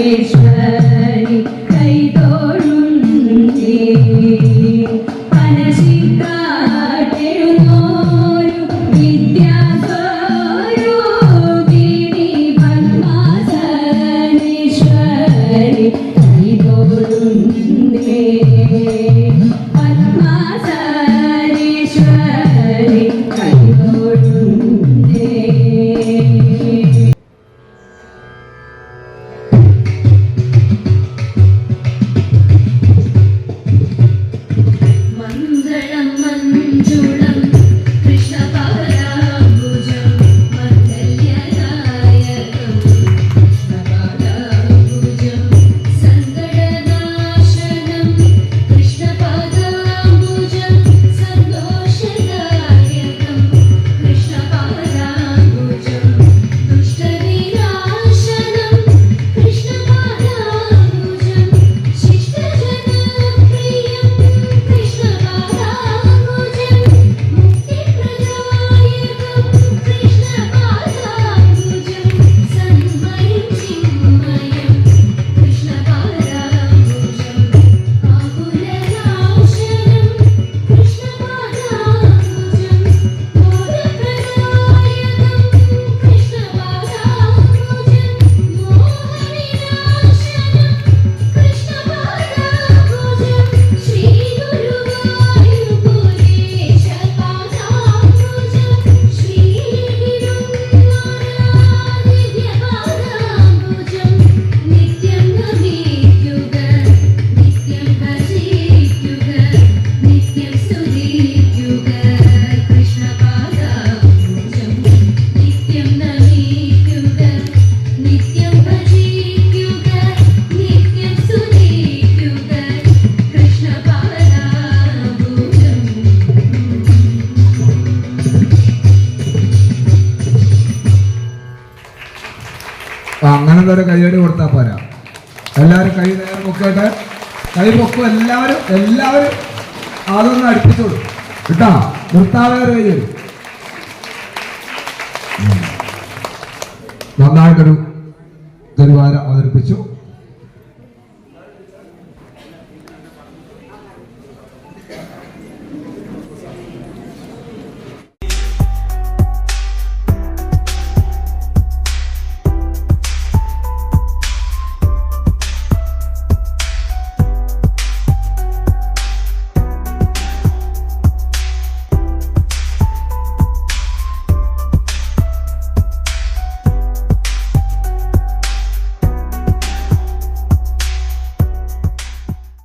ഈശ്വര എല്ലാവരും കൈയടി കൊടുത്താൽ പോരാ. എല്ലാവരും കൈ നേരം പൊക്കട്ടെ. കൈ പൊക്കും എല്ലാവരും എല്ലാവരും അതൊന്ന് അടുപ്പിച്ചോളൂ. കേട്ടാ? നിർത്താതെ കൈ വരും നന്നായിട്ടൊരു